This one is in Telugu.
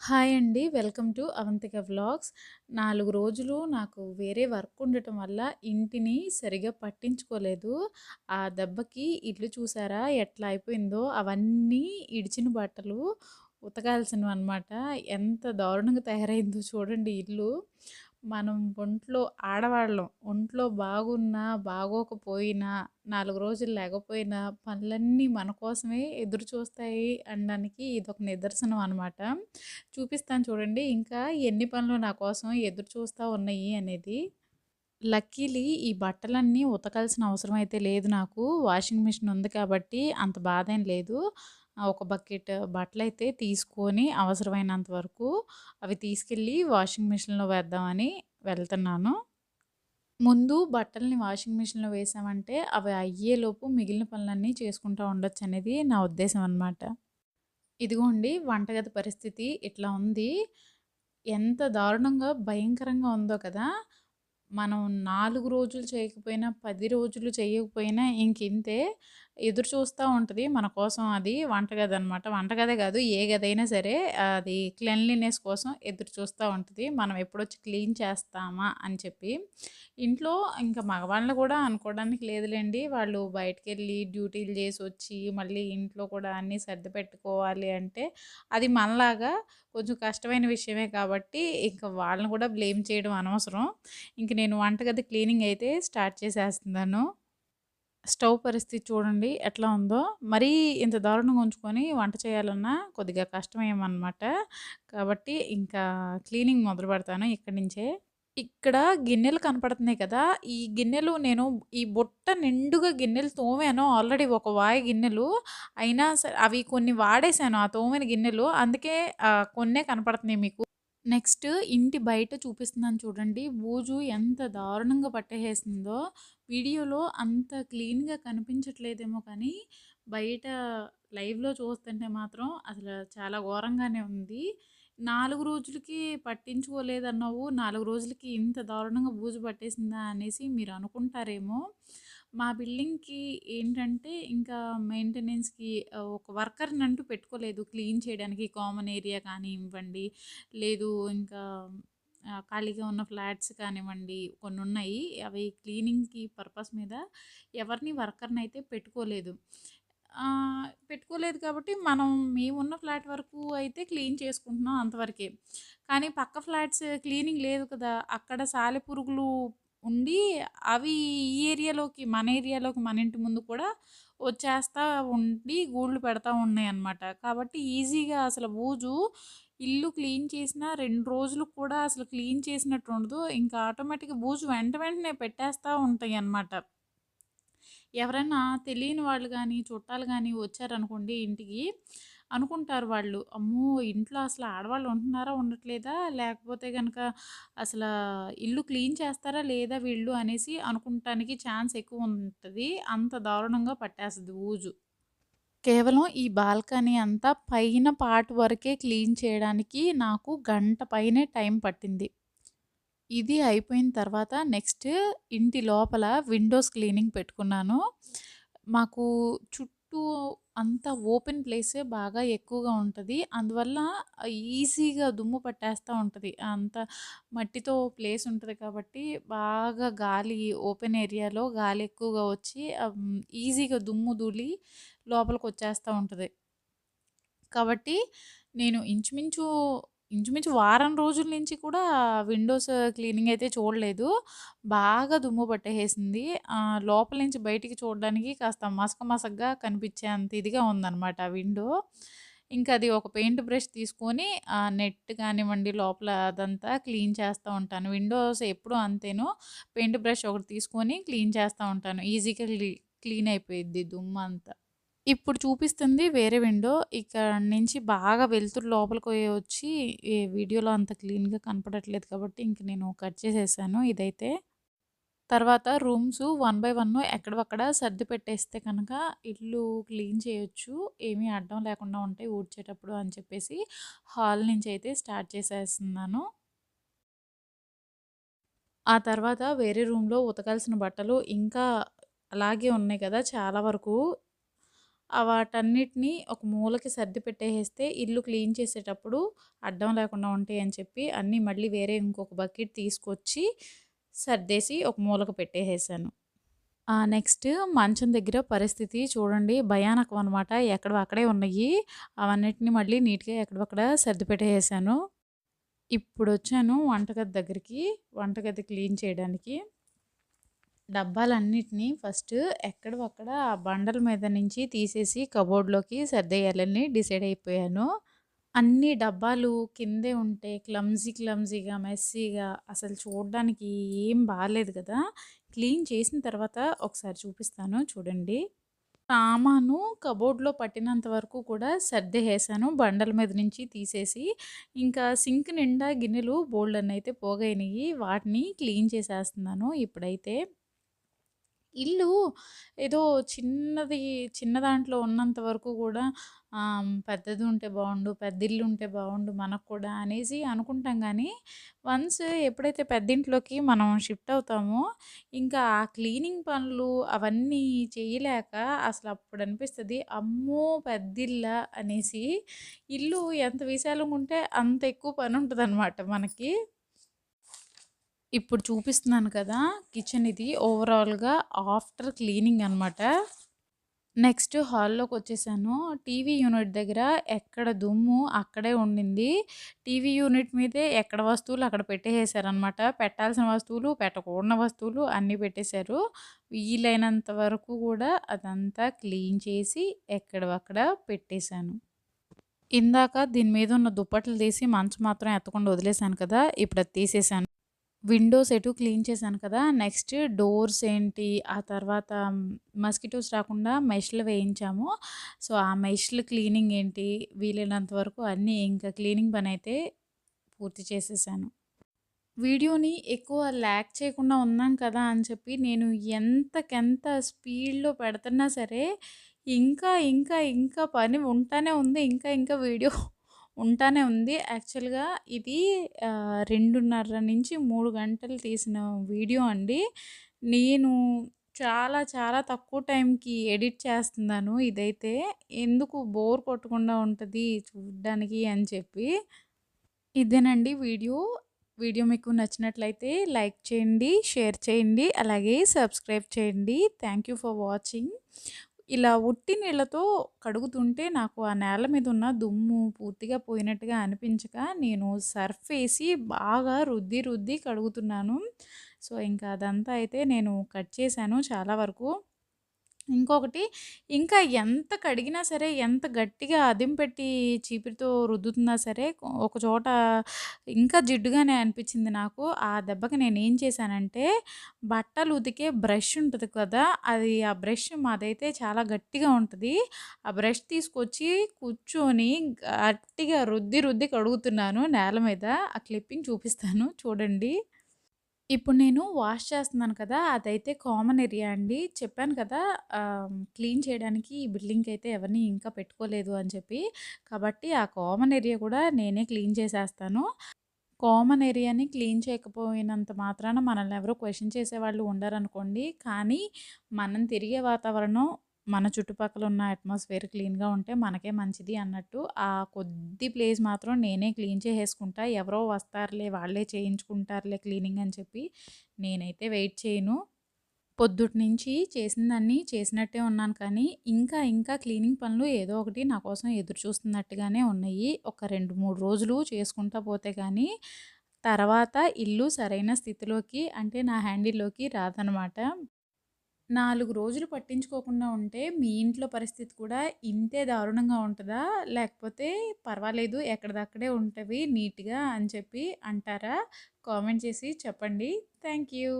హాయ్ అండి. Welcome to Avantika vlogs. నాలుగు రోజులు నాకు వేరే వర్క్ ఉండటం వల్ల ఇంటిని సరిగ్గా పట్టించుకోలేదు. ఆ దెబ్బకి ఇల్లు చూసారా ఎట్లా అయిపోయిందో, అవన్నీ ఇడిచిన బట్టలు ఉతకాల్సినవి అనమాట ఎంత దారుణంగా తయారైందో చూడండి ఇల్లు. మనం ఒంట్లో ఆడవాళ్ళం. ఒంట్లో బాగున్నా, బాగోకపోయినా, నాలుగు రోజులు లేకపోయినా పనులన్నీ మన కోసమే ఎదురు చూస్తాయి అనడానికి ఇదొక నిదర్శనం అనమాట. చూపిస్తాను చూడండి ఇంకా ఎన్ని పనులు నా కోసం ఎదురు చూస్తా ఉన్నాయి అనేది. లక్కీలీ ఈ బట్టలన్నీ ఉతకాల్సిన అవసరం అయితే లేదు నాకు. వాషింగ్ మిషన్ ఉంది కాబట్టి అంత బాధేం లేదు. ఒక బకెట్ బట్టలైతే తీసుకొని అవసరమైనంత వరకు అవి తీసుకెళ్ళి వాషింగ్ మిషన్‌లో వేద్దామని వెళ్తున్నాను. ముందు బట్టల్ని వాషింగ్ మిషన్‌లో వేసామంటే అవి అయ్యేలోపు మిగిలిన పనులన్నీ చేసుకుంటూ ఉండొచ్చు అనేది నా ఉద్దేశం అనమాట. ఇదిగోండి వంటగది పరిస్థితి ఇట్లా ఉంది. ఎంత దారుణంగా, భయంకరంగా ఉందో కదా! మనం నాలుగు రోజులు చేయకపోయినా, పది రోజులు చేయకపోయినా ఇంకింతే. ఎదురు చూస్తూ ఉంటుంది మన కోసం అది వంటగదనమాట. వంటగదే కాదు ఏ గదైనా సరే అది క్లెన్లీనెస్ కోసం ఎదురు చూస్తూ ఉంటుంది మనం ఎప్పుడొచ్చి క్లీన్ చేస్తామా అని చెప్పి. ఇంట్లో ఇంకా మగవాళ్ళని కూడా అనుకోవడానికి లేదులేండి వాళ్ళు బయటికెళ్ళి డ్యూటీలు చేసి వచ్చి మళ్ళీ ఇంట్లో కూడా అన్నీ సర్ది పెట్టుకోవాలి అంటే అది మనలాగా కొంచెం కష్టమైన విషయమే కాబట్టి ఇంక వాళ్ళని కూడా బ్లేమ్ చేయడం అనవసరం. ఇంక నేను వంటగది క్లీనింగ్ అయితే స్టార్ట్ చేసేస్తున్నాను. స్టవ్ పరిస్థితి చూడండి ఎట్లా ఉందో. మరీ ఇంత దారుణంగా ఉంచుకొని వంట చేయాలన్నా కొద్దిగా కష్టమేమన్నమాట కాబట్టి ఇంకా క్లీనింగ్ మొదలు పెడతాను ఇక్కడి నుంచే. ఇక్కడ గిన్నెలు కనపడుతున్నాయి కదా! ఈ గిన్నెలు నేను ఈ బుట్ట నిండుగా గిన్నెలు తోమాను ఆల్రెడీ ఒక వాయి గిన్నెలు. అయినా సరే అవి కొన్ని వాడేసాను ఆ తోమిన గిన్నెలు. అందుకే కొన్నే కనపడుతున్నాయి మీకు. నెక్స్ట్ ఇంటి బయట చూపిస్తున్నాను చూడండి. బూజు ఎంత దారుణంగా పట్టేసిందో వీడియోలో అంత క్లీన్‌గా కనిపించట్లేదేమో కానీ, బయట లైవ్‌లో చూస్తుంటే మాత్రం అసలు చాలా ఘోరంగానే ఉంది. నాలుగు రోజులకి పట్టించుకోలేదన్నావు. నాలుగు రోజులకి ఇంత దారుణంగా బూజు పట్టేసిందా అనేసి మీరు అనుకుంటారేమో. మా బిల్డింగ్‌కి ఏంటంటే ఇంకా మెయింటెనెన్స్‌కి ఒక వర్కర్ని అంటూ పెట్టుకోలేదు. క్లీన్ చేయడానికి కామన్ ఏరియా కానివ్వండి, లేదు ఇంకా ఖాళీగా ఉన్న ఫ్లాట్స్ కానివ్వండి కొన్ని ఉన్నాయి అవి క్లీనింగ్‌కి పర్పస్ మీద ఎవరిని వర్కర్ని అయితే పెట్టుకోలేదు. పెట్టుకోలేదు కాబట్టి మనం మేమున్న ఫ్లాట్ వరకు అయితే క్లీన్ చేసుకుంటున్నాం అంతవరకే. కానీ పక్క ఫ్లాట్స్ క్లీనింగ్ లేదు కదా! అక్కడ సాలెపురుగులు ఉండి అవి ఈ ఏరియాలోకి మన ఏరియాలోకి మన ఇంటి ముందు కూడా వచ్చేస్తూ ఉండి గూళ్ళు పెడతా ఉన్నాయి అన్నమాట కాబట్టి ఈజీగా అసలు బూజు ఇల్లు క్లీన్ చేసిన రెండు రోజులు కూడా అసలు క్లీన్ చేసినట్టు ఉండదు. ఇంకా ఆటోమేటిక్‌గా బూజు వెంట వెంటనే పెట్టేస్తూ ఉంటాయి అన్నమాట ఎవరైనా తెలియని వాళ్ళు కానీ చుట్టాలు కానీ వచ్చారనుకోండి ఇంటికి, అనుకుంటారు వాళ్ళు, అమ్మో! ఇంట్లో అసలు ఆడవాళ్ళు ఉంటున్నారా? ఉండట్లేదా? లేకపోతే కనుక అసలా ఇల్లు క్లీన్ చేస్తారా? లేదా వీళ్ళు అనేసి అనుకుంటానికి ఛాన్స్ ఎక్కువ ఉంటుంది అంత దారుణంగా పట్టేస్తుంది ఊజు కేవలం ఈ బాల్కనీ అంతా పైన పార్ట్ వరకే క్లీన్ చేయడానికి నాకు గంట పైనే టైం పట్టింది. ఇది అయిపోయిన తర్వాత నెక్స్ట్ ఇంటి లోపల విండోస్ క్లీనింగ్ పెట్టుకున్నాను. మాకు చుట్టూ అంత ఓపెన్ ప్లేసే బాగా ఎక్కువగా ఉంటుంది. అందువల్ల ఈజీగా దుమ్ము పట్టేస్తూ ఉంటుంది. అంత మట్టితో ప్లేస్ ఉంటుంది కాబట్టి బాగా గాలి ఓపెన్ ఏరియాలో గాలి ఎక్కువగా వచ్చి ఈజీగా దుమ్ము, దూలి లోపలికి వచ్చేస్తూ ఉంటుంది. కాబట్టి నేను ఇంచుమించు, ఇంచుమించు వారం రోజుల నుంచి కూడా విండోస్ క్లీనింగ్ అయితే చూడలేదు. బాగా దుమ్ము పట్టేసింది లోపల నుంచి బయటికి చూడడానికి కాస్త మసక మసకగా కనిపించేంత ఇదిగా ఉందన్నమాట ఆ విండో. ఇంకా అది ఒక పెయింట్ బ్రష్ తీసుకొని ఆ నెట్ కానివ్వండి లోపల అదంతా క్లీన్ చేస్తూ ఉంటాను. విండోస్ ఎప్పుడూ అంతేను. పెయింట్ బ్రష్ ఒకటి తీసుకొని క్లీన్ చేస్తూ ఉంటాను. ఈజీగా క్లీ క్లీన్ అయిపోయిద్ది దుమ్మంతా. ఇప్పుడు చూపిస్తుంది వేరే విండో. ఇక్కడ నుంచి బాగా వెళ్తురు లోపలికి వచ్చి వీడియోలో అంత క్లీన్‌గా కనపడట్లేదు కాబట్టి ఇంక నేను కట్ చేసేసాను ఇదైతే. తర్వాత రూమ్స్ వన్ బై వన్ ఎక్కడివక్కడ సర్ది పెట్టేస్తే కనుక ఇల్లు క్లీన్ చేయొచ్చు. ఏమీ అడ్డం లేకుండా ఉంటాయి ఊడ్చేటప్పుడు అని చెప్పేసి హాల్ నుంచి అయితే స్టార్ట్ చేసేస్తున్నాను. ఆ తర్వాత వేరే రూమ్‌లో ఉతకాల్సిన బట్టలు ఇంకా అలాగే ఉన్నాయి కదా! చాలా వరకు. వాటన్నిటిని ఒక మూలకి సర్ది పెట్టేసేస్తే ఇల్లు క్లీన్ చేసేటప్పుడు అడ్డం లేకుండా ఉంటాయి అని చెప్పి అన్నీ మళ్ళీ వేరే ఇంకొక బకెట్ తీసుకొచ్చి సర్దేసి ఒక మూలకు పెట్టేసేసాను నెక్స్ట్ మంచం దగ్గర పరిస్థితి చూడండి భయానకం అనమాట. ఎక్కడో అక్కడే ఉన్నాయి. అవన్నిటిని మళ్ళీ నీట్‌గా ఎక్కడివక్కడ సర్ది పెట్టేసాను. ఇప్పుడొచ్చాను వంటగది దగ్గరికి. వంటగది క్లీన్ చేయడానికి. డబ్బాలన్నిటిని ఫస్ట్ ఎక్కడొక్కడ ఆ బండల మీద నుంచి తీసేసి కబోర్డ్‌లోకి సర్దేయాలని డిసైడ్ అయిపోయాను. అన్ని డబ్బాలు కిందే ఉంటే క్లమ్జీ క్లమ్జీగా, మెస్సీగా అసలు చూడడానికి ఏం బాగాలేదు కదా! క్లీన్ చేసిన తర్వాత ఒకసారి చూపిస్తాను చూడండి. సామాను కబోర్డ్‌లో పట్టినంత వరకు కూడా సర్దేసేసాను బండల మీద నుంచి తీసేసి. ఇంకా సింక్ నిండా గిన్నెలు బోలెడన్నయితే పోగైనవి వాటిని క్లీన్ చేసేస్తున్నాను ఇప్పుడైతే. ఇల్లు ఏదో చిన్నది చిన్న దాంట్లో ఉన్నంత వరకు కూడా పెద్దది ఉంటే బాగుండు పెద్ద ఇల్లు ఉంటే బాగుండు మనకు కూడా అనేసి అనుకుంటాం కానీ వన్స్ ఎప్పుడైతే పెద్దింట్లోకి మనం షిఫ్ట్ అవుతామో, ఇంకా ఆ క్లీనింగ్ పనులు అవన్నీ చేయలేక అసలు అప్పుడు అనిపిస్తుంది అమ్మో! పెద్దిల్ల అనేసి. ఇల్లు ఎంత విశాలంగా ఉంటే అంత ఎక్కువ పని పనుంటదనమాట మనకి. ఇప్పుడు చూపిస్తున్నాను కదా! కిచెన్ ఇది ఓవరాల్‌గా ఆఫ్టర్ క్లీనింగ్ అనమాట. నెక్స్ట్ హాల్లోకి వచ్చేసాను టీవీ యూనిట్ దగ్గర ఎక్కడ దుమ్ము అక్కడే ఉండింది. టీవీ యూనిట్ మీదే ఎక్కడ వస్తువులు అక్కడ పెట్టేసారనమాట పెట్టాల్సిన వస్తువులు, పెట్టకూడని వస్తువులు అన్నీ పెట్టేశారు. వీలైనంత వరకు కూడా అదంతా క్లీన్ చేసి ఎక్కడివక్కడ పెట్టేశాను. ఇందాక దీని మీద ఉన్న దుప్పట్లు తీసి మంచం మాత్రం ఎత్తకుండా వదిలేసాను కదా! ఇప్పుడది తీసేసాను. విండోస్ ఎటు క్లీన్ చేశాను కదా! నెక్స్ట్ డోర్స్ ఏంటి, ఆ తర్వాత మస్కిటోస్ రాకుండా మెష్‌లు వేయించాము. సో, ఆ మెష్‌లు క్లీనింగ్ ఏంటి, వీలైనంత వరకు అన్నీ ఇంకా క్లీనింగ్ పని అయితే పూర్తి చేసేసాను. వీడియోని ఎక్కువ ల్యాక్ చేయకుండా ఉన్నాం కదా అని చెప్పి నేను ఎంతకెంత స్పీడ్‌లో పెడుతున్నా సరే, ఇంకా, ఇంకా, ఇంకా పని ఉంటానే ఉంది. ఇంకా, ఇంకా వీడియో ఉంటానే ఉంది. యాక్చువల్‌గా ఇది రెండున్నర నుంచి మూడు గంటలు తీసిన వీడియో అండి. నేను చాలా, చాలా తక్కువ టైంకి ఎడిట్ చేస్తున్నాను ఇదైతే. ఎందుకు బోర్ కొట్టకుండా ఉంటుంది చూడ్డానికి అని చెప్పి. ఇదేనండి వీడియో. వీడియో మీకు నచ్చినట్లయితే లైక్ చేయండి, షేర్ చేయండి, అలాగే సబ్స్క్రైబ్ చేయండి. Thank you for watching. ఇలా ఉట్టి నీళ్ళతో కడుగుతుంటే నాకు ఆ నేల మీద ఉన్న దుమ్ము పూర్తిగా పోయినట్టుగా అనిపించక నేను సర్ఫ్ వేసి బాగా రుద్ది, రుద్ది కడుగుతున్నాను. సో, ఇంకా అదంతా అయితే నేను కట్ చేశాను చాలా వరకు. ఇంకొకటి ఇంకా ఎంత కడిగినా సరే, ఎంత గట్టిగా అదిం పెట్టి చీపిరితో రుద్దుతున్నా సరే, ఒక చోట ఇంకా జిడ్డుగానే అనిపించింది నాకు. ఆ దెబ్బకి నేను ఏం చేశానంటే, బట్టలు ఉతికే బ్రష్ ఉంటుంది కదా! అది ఆ బ్రష్ మాదైతే చాలా గట్టిగా ఉంటుంది ఆ బ్రష్ తీసుకొచ్చి కూర్చొని గట్టిగా రుద్ది, రుద్ది కడుగుతున్నాను నేల మీద. ఆ క్లిప్పింగ్ చూపిస్తాను చూడండి. ఇప్పుడు నేను వాష్ చేస్తున్నాను కదా! అదైతే కామన్ ఏరియా అండి. చెప్పాను కదా! క్లీన్ చేయడానికి ఈ బిల్డింగ్కి అయితే ఎవరిని ఇంకా పెట్టుకోలేదు అని చెప్పి. కాబట్టి ఆ కామన్ ఏరియా కూడా నేనే క్లీన్ చేసేస్తాను. కామన్ ఏరియాని క్లీన్ చేయకపోయినంత మాత్రాన మనల్ని ఎవరో క్వశ్చన్ చేసేవాళ్ళు ఉండరనుకోండి. కానీ మనం తిరిగే వాతావరణం, మన చుట్టుపక్కల ఉన్న అట్మాస్ఫియర్ క్లీన్‌గా ఉంటే మనకే మంచిది అన్నట్టు ఆ కొద్ది ప్లేస్ మాత్రం నేనే క్లీన్ చేసేసుకుంటా. ఎవరో వస్తారులే, వాళ్ళే చేయించుకుంటారులే క్లీనింగ్ అని చెప్పి నేనైతే వెయిట్ చేయను. పొద్దుటినుంచి చేసిందన్నీ చేసినట్టే ఉన్నాను కానీ, ఇంకా, ఇంకా క్లీనింగ్ పనులు ఏదో ఒకటి నా కోసం ఎదురు చూస్తున్నట్టుగానే ఉన్నాయి. ఒక 2, 3 రోజులు చేసుకుంటా పోతే కానీ, తర్వాత ఇల్లు సరైన స్థితిలోకి అంటే నా హ్యాండిల్‌లోకి రాదనమాట. నాలుగు రోజులు పట్టించుకోకుండా ఉంటే మీ ఇంట్లో పరిస్థితి కూడా ఇంతే దారుణంగా ఉంటుందా లేకపోతే పర్వాలేదు ఎక్కడిదక్కడే ఉంటవి నీట్‌గా అని చెప్పి అంటారా? కామెంట్ చేసి చెప్పండి. Thank you.